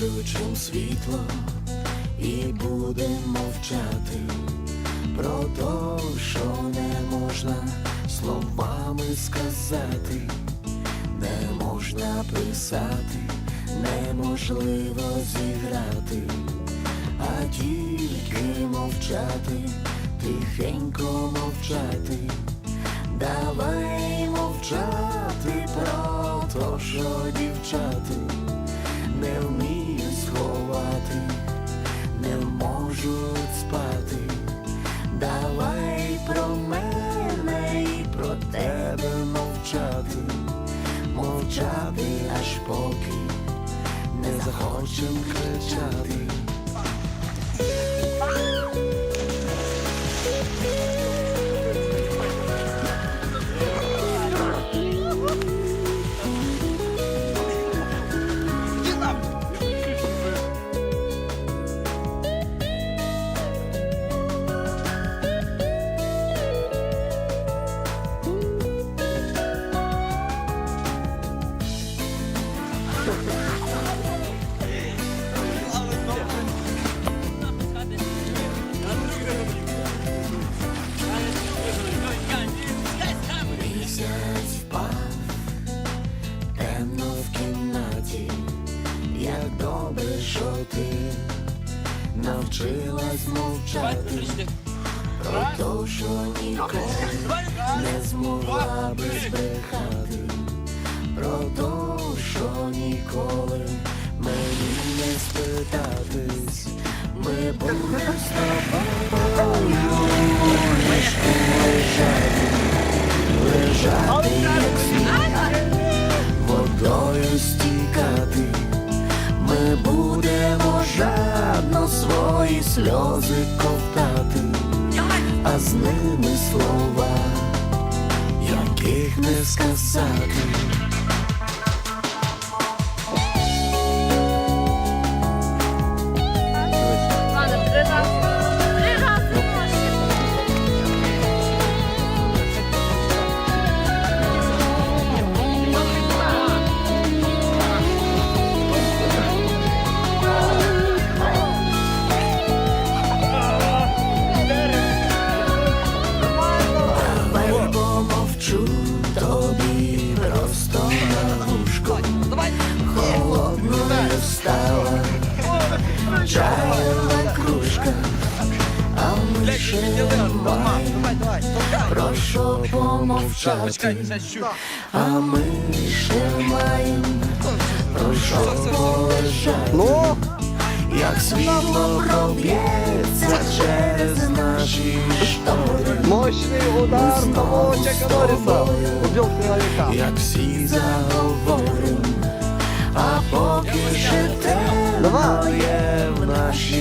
Виключим світло і будемо мовчати про те, що не можна словами сказати, не можна писати, неможливо зіграти, а тільки мовчати, тихенько мовчати. Давай мовчати про то, що дівчати тебе мовчати, мовчати аж поки не захочем кричати. Ти навчилась мовчати про те, що ніколи не змогла би збрехати, про те, що ніколи мені не спитатись, ми будемо з тобою сльози ковтати, а з ними слова, яких не сказати. Чайна кружка, а ми ще маємо про що помовчати, а ми ще маємо про що полежати. Як світло проб'ється через наші штори. Мощный удар того убил человека. як всі заговорим, а поки ще Давай. Abacaxi.